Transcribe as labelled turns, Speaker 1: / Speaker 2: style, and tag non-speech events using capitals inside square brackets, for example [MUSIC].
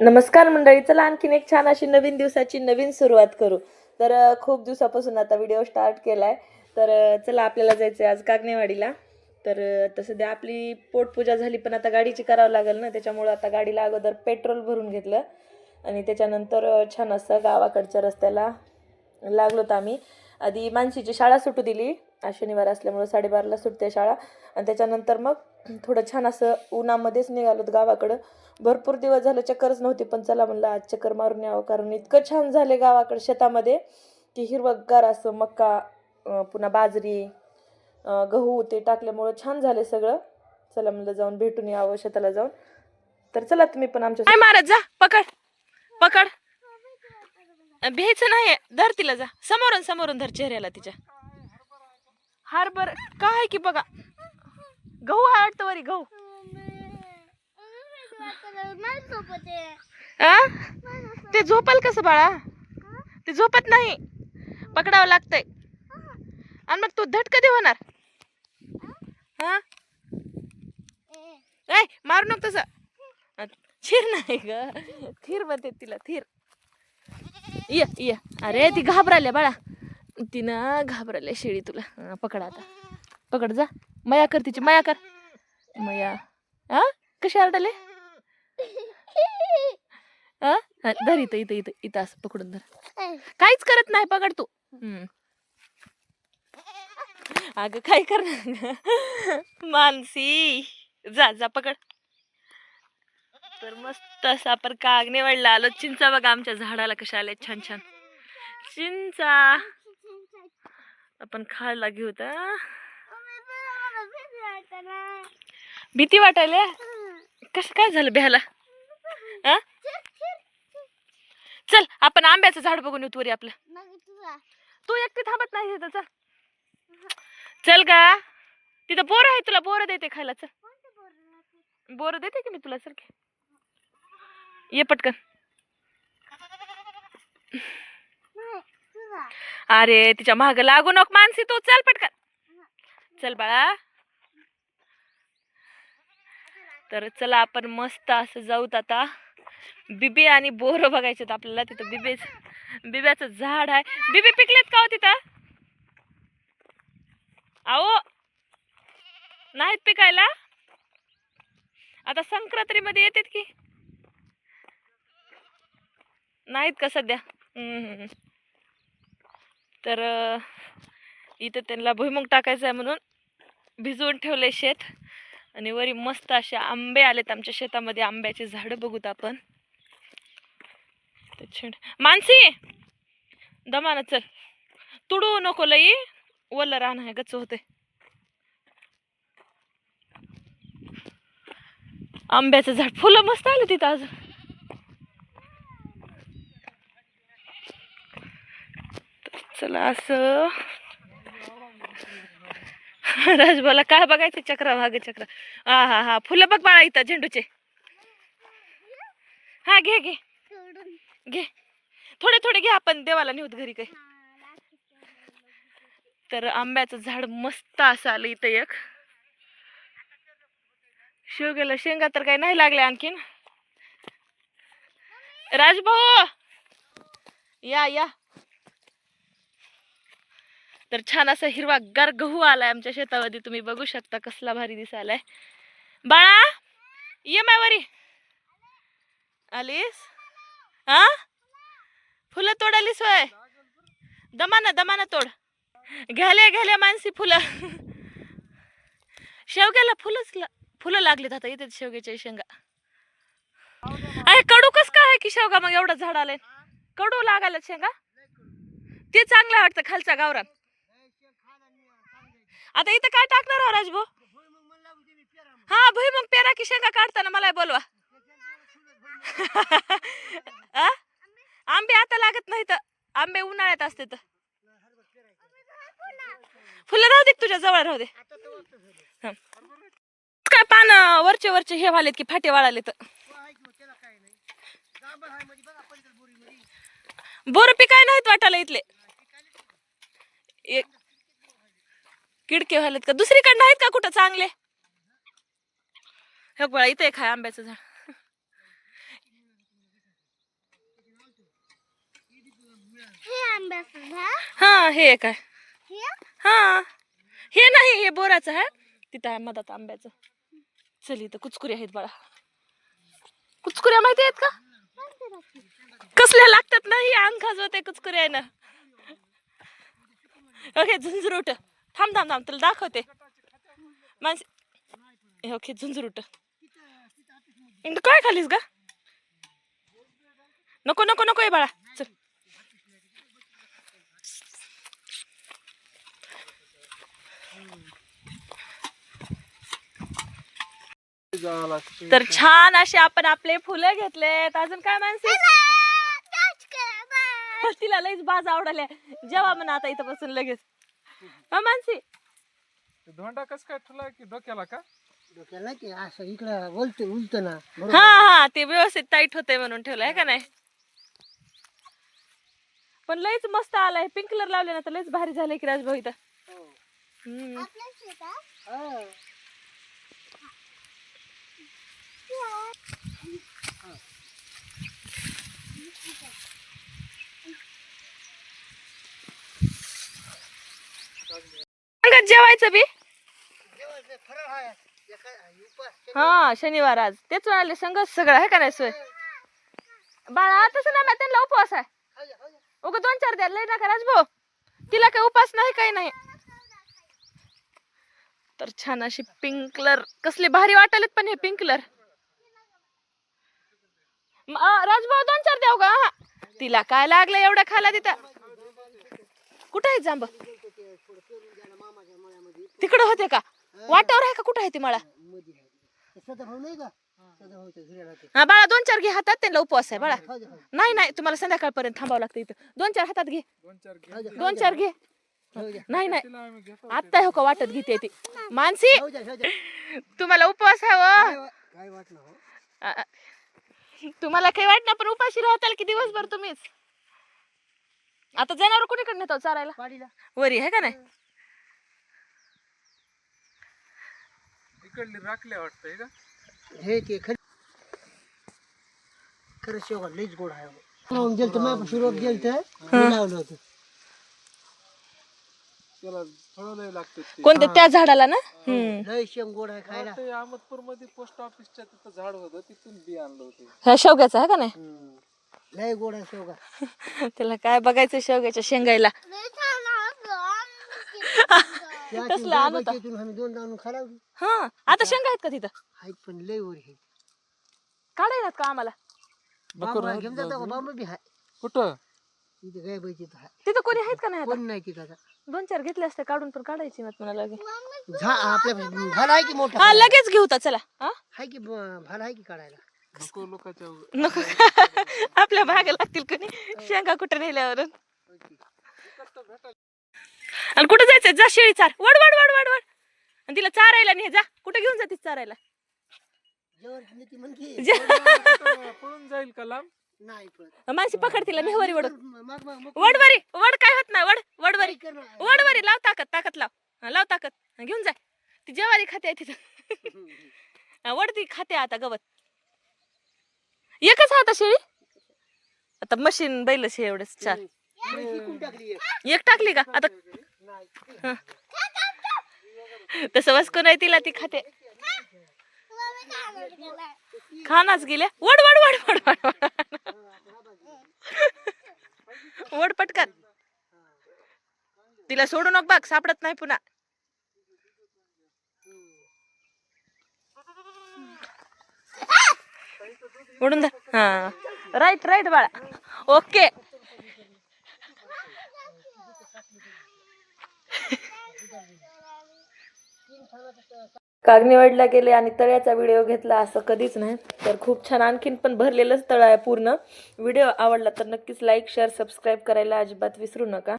Speaker 1: नमस्कार मंडळी चला आणखीन एक छान अशी नवीन दिवसाची नवीन सुरुवात करू. तर खूप दिवसापासून आता व्हिडिओ स्टार्ट केलाय. तर चला आपल्याला जायचं आहे आज कागनेवाडीला तर तसं द्या आपली पोटपूजा झाली पण आता गाडीची करावं लागेल ना त्याच्यामुळं आता गाडीला अगोदर पेट्रोल भरून घेतलं. आणि त्याच्यानंतर छान असं गावाकडच्या रस्त्याला लागलो तर आम्ही. आधी मानसीची शाळा सुटू दिली. आज शनिवार असल्यामुळं साडेबाराला सुटते शाळा. आणि त्याच्यानंतर मग थोडं छान असं उन्हामध्येच निघालोत गावाकडं. भरपूर दिवस झालं चक्करच नव्हती पण चला म्हणलं आज चक्कर मारून यावं कारण इतकं छान झाले गावाकडं शेतामध्ये की हिरवगार असं मक्का पुन्हा बाजरी गहू ते टाकल्यामुळं छान झाले सगळं. चला म्हणलं जाऊन भेटून यावं शेताला जाऊन. तर चला तुम्ही पण आमच्या
Speaker 2: महाराज मारत जा पकड पकड. भ्यायचं नाही धर तिला जा. समोरून समोरून धर चेहऱ्याला तिच्या. हारबर काय की बघा. गहू आहे वाटतं वरी गहू. ते झोपल कसं बाळा? ते झोपत नाही. पकडावं लागतंय. आणि मग तू धट कधी होणार? हा? ए मारू नको तसं. थिर नाही ग. थिर बनते तिला थिर. ये ये. अरे ती घाबराल्या बाळा. तिनं घाबराल्या शेळी तुला. पकडा पकड आता. पकड जा. मया कर तिची मया कर. मया. हा कशी आरडले? हा धर इथं इथं इथं इथं असं पकडून धर. काहीच करत नाही पकड तू. अगं काय करणार मानसी जा जा पकड. तर मस्त असं आपण कागने निवडला आलो. चिंचा बघा आमच्या झाडाला कशा आल्या छान छान. चिंचा. आपण खायला घेऊ तर भीती वाटायला? कसं काय झालं भ्याला हा? चल आपण आंब्याचं झाड बघून येऊ वरी आपलं. तू एकटी थांबत नाही तिथं चल. चल का तिथं बोर आहे तुला बोर देते खायला चल. बोर देते की मी तुला की. ये पटकन. अरे तिच्या माग लागू नको मानसी तू चल पटकन. चल बाळा. तर चला आपण मस्त असं जाऊत आता. बिबे आणि बोर बघायचे आपल्याला तिथं. बिबेच बिब्याचं झाड आहे. बिबे पिकलेत का हो तिथं? अहो नाहीत पिकायला? आता संक्रांतीमध्ये येतात की? नाहीत का सध्या? तर इथं त्यांना भुईमुग टाकायचं आहे म्हणून भिजवून ठेवले शेत. आणि वरी मस्त असे आंबे आलेत आमच्या शेतामध्ये. आंब्याचे झाडं बघूत आपण. मानसी! दमान चल. तुडू नको लई. वल्ल राहणं आहे गच्च होते आंब्याचं झाड. फुलं मस्त आले तिथं अजून. चला असं. राजबाला काय बघायचं चक्र भाग चक्र? हा हा हा. फुलं बघ बाळा इथं झेंडूचे. हा घे घे. घे. थोडे थोडे घे आपण देवाला नेऊत घरी काही. तर आंब्याचं झाड मस्त असं आलं इथं एक. शेवग्याला शेंगा तर काही नाही लागल्या आणखीन. राजभाऊ! या या. तर छान असा हिरवागार गहू आलाय आमच्या शेतामध्ये. तुम्ही बघू शकता कसला भारी दिसायलाय. बाळा ये मायवरी. आलीस? हा फुलं तोडालीस होय? दमाना दमाना तोड. घ्याल्या घ्याल्या मानसी फुलं. शेवग्याला फुलंच ला- फुलं लागलीत आता. येते शेवग्याच्या शेंगा. अरे कडू कस काय की शेवगा? मग एवढं झाड आलंय. कडू लागायला शेंगा? ते चांगलं वाटतं खालच्या गावरान. आता इथं काय टाकणार हो राजभाऊ? हा भुई मग पेरा की शेंगा काढताना मला बोलवा. [LAUGHS] आ? आंबे आता लागत नाही तर आंबे उन्हाळ्यात असते तर. फुलं राहू दे तुझ्या जवळ राहू दे. काय पान वरचे वरचे हे वालेत की फाटे वाळाले तर बोर पिकाय नाहीत वाटायला इथले. एक किडके व्हायलेत का? दुसरीकडनं आहेत का कुठं चांगले? हे बळा इथे एक आहे आंब्याचं झाड.
Speaker 3: हा
Speaker 2: हे काय
Speaker 3: हा?
Speaker 2: हे. नाही हे बोराचं आहे. तिथं आहे मधात आंब्याचं. चल इथं कुचकुऱ्या आहेत बळा. कुचकुऱ्या माहिती आहेत का? कसल्या लागतात ना ही अंग खाजवते कुचकुऱ्या ना ओके झुंजरूट थांब थांब थांब तुला दाखवते. माणस ओके झुंझुरूट काय खालीस का नको नको नको आहे बाळा. चल. तर छान असे आपण आपले फुलं घेतलेत. अजून काय माणसे? तिला लईच बाज आवडल्या. जेव्हा म्हणा आता इथं बसून लगेच. हा मानसी
Speaker 4: धोंडा कस काय ठुला की डोक्याला का?
Speaker 5: डोक्याला की असं इकडं बोलते उलट ना. बरोबर?
Speaker 2: हा हा ते व्यवस्थित टाईट होते म्हणून ठेवलं आहे का नाही? पण लईच मस्त आलाय पिंक कलर लावले ना तर लईच भारी झालंय की राजभाऊ इथं. हम्म.
Speaker 5: हा.
Speaker 2: जेवायचं बी? हा शनिवार आज. तेच म्हणाले संग सगळं आहे का नाही सोय? बाळा तसं ना त्यांना उपवास आहे. उग दोन चार द्या लय नका राजभाऊ. तिला काही उपास नाही काही नाही. तर छान अशी पिंक कलर कसले भारी वाटलेत पण हे पिंक कलर राजभाऊ दोन चार द्याव का तिला काय लागलं एवढं खायला तिथं? कुठं आहे जांब? तिकडं होते का? वाटावर आहे का? कुठं आहे ती मला
Speaker 5: मध्ये आहे. ते सदाभाऊ नाही का? सदाभाऊच्या घरी राहते.
Speaker 2: हा बाळा दोन चार घे हातात त्यांना उपवास आहे बाळा.
Speaker 5: खाऊ खाऊ.
Speaker 2: नाही नाही तुम्हाला संध्याकाळपर्यंत थांबावं लागतं इथं. दोन चार हातात घे.
Speaker 4: दोन चार घे.
Speaker 5: खाऊ द्या,
Speaker 2: दोन चार घे.
Speaker 5: खाऊ द्या.
Speaker 2: नाही नाही.
Speaker 4: तिला आम्ही घेतो.
Speaker 2: आत्ता हो का वाटत घेते ती. मानसी
Speaker 5: खाऊ द्या, खाऊ द्या.
Speaker 2: तुम्हाला उपवास
Speaker 5: काय
Speaker 2: हवं
Speaker 5: वा- काय वाटलं हो?
Speaker 2: अ, अ. तुम्हाला काही वाटणार पण उपाशी राहताल की दिवसभर तुम्हीच? आता जनावर कुणीकडे नेतो चारायला?
Speaker 5: पाडीला.
Speaker 2: वरी आहे का नाही?
Speaker 4: इकडली राखल्या वाटतंय का?
Speaker 5: हे ते खरं खरं शेवगा लईच गोड आहे. लावून गेलं तर माझ्या सुरुवात गेलं तर लावलं होतं.
Speaker 4: त्याला थोडं लय लागतं ते.
Speaker 2: कोणत्या त्या झाडाला ना? हम्म.
Speaker 5: शेंग गोड आहे खायला.
Speaker 4: ते अहमदपूरमध्ये पोस्ट ऑफिसच्या तिथं झाड होतं तिथून बी आणलं होतं.
Speaker 2: ह्या शेवग्याचा आहे का नाही.
Speaker 5: लई गोड आहे शेवगा. [LAUGHS]
Speaker 2: त्याला काय बघायचं शेवग्याच्या शेंगायला? [LAUGHS]
Speaker 5: त्यातून बागेतून आम्ही दोन दाणून खालावली
Speaker 2: हा आता शेंगा आहेत का तिथं?
Speaker 5: आहेत पण लई वर हे.
Speaker 2: काढायला का आम्हाला?
Speaker 5: बांबा घेऊन जातो का? बांबा बी आहे
Speaker 4: कुठं?
Speaker 5: इथे तर आहे
Speaker 2: तिथं कोणी आहेत का नाही आता?
Speaker 5: कोण नाही तिथं आता.
Speaker 2: दोन चार घेतले असते काढून पण काढायची ना तुम्हाला लगे
Speaker 5: झा आपल्या भाला आहे की मोठा?
Speaker 2: हा लगेच घेऊ तर चला. हा?
Speaker 5: आहे की ब- भाला आहे की काढायला?
Speaker 4: नको लोकांच्या
Speaker 2: नको. [LAUGHS] आपल्या भागा लागतील कोणी? शेंगा कुठे नेल्यावरून? आणि कुठं जायचंय जा शेळी चार. वड वड वड वड वड. आणि तिला चारायला नाही जा. कुठे घेऊन जातीस चारायला?
Speaker 4: पळून जाईल का लांब?
Speaker 5: नाही पण
Speaker 2: माणसी पकड तिला नेहवरी वड. वडवरी वड काय होत नाही वड वडवरी. वडवरी लाव ताकद ताकद लाव. लाव ताकद. घेऊन जा. ती जेवारी खाते आहे तिथं. वड ती खाते आता गवत. एकच आता शेळी? आता मशीन बैलच हे एवढंच चार.
Speaker 5: एक.
Speaker 2: टाकली का? आता [LAUGHS] तसं वस्को नाही तिला ती खाते. खानाच गेल्या. वड वड वड वड वड वड. पटकन. तिला सोडू नको बघ सापडत नाही पुन्हा. उडून जा हा. राईट राईट बाळा. ओके. कागनेवाडीला गेले आणि तळ्याचा व्हिडिओ घेतला असं कधीच नाही. तर खूप छान आणखीन पण भरलेलंच तळ आहे पूर्ण. व्हिडिओ आवडला तर नक्कीच लाईक शेअर सबस्क्राईब करायला अजिबात विसरू नका.